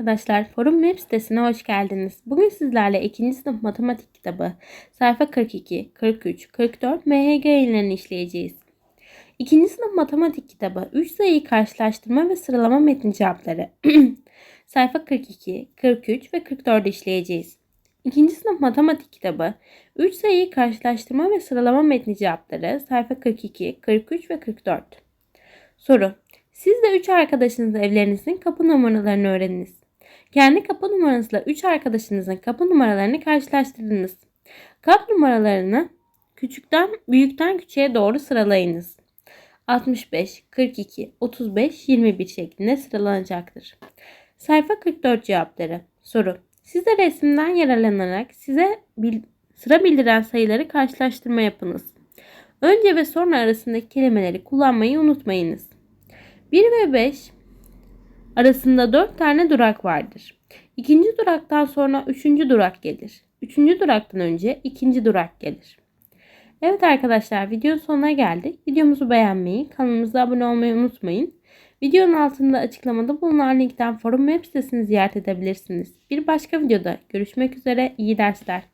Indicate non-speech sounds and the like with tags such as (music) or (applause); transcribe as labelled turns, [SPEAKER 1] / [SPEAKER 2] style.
[SPEAKER 1] Arkadaşlar Forum Web sitesine hoş geldiniz. Bugün sizlerle 2. sınıf matematik kitabı sayfa 42, 43, 44 MHG yayınlarını işleyeceğiz. 2. sınıf matematik kitabı 3 (clears throat) sayıyı karşılaştırma ve sıralama metni cevapları sayfa 42, 43 ve 44'ü işleyeceğiz. 2. sınıf matematik kitabı 3 sayıyı karşılaştırma ve sıralama metni cevapları sayfa 42, 43 ve 44. Soru siz de 3 arkadaşınızla evlerinizin kapı numaralarını öğreniniz. Kendi kapı numaranızla 3 arkadaşınızın kapı numaralarını karşılaştırdınız. Kap numaralarını küçükten büyükten küçüğe doğru sıralayınız. 65, 42, 35, 21 şeklinde sıralanacaktır. Sayfa 44 cevapları. Soru. Siz de resimden yararlanarak size bil- sıra bildiren sayıları karşılaştırma yapınız. Önce ve sonra arasındaki kelimeleri kullanmayı unutmayınız. 1 ve 5 arasında 4 tane durak vardır. İkinci duraktan sonra üçüncü durak gelir. Üçüncü duraktan önce ikinci durak gelir. Evet arkadaşlar videonun sonuna geldik. Videomuzu beğenmeyi, kanalımıza abone olmayı unutmayın. Videonun altında açıklamada bulunan linkten forum web sitesini ziyaret edebilirsiniz. Bir başka videoda görüşmek üzere. İyi dersler.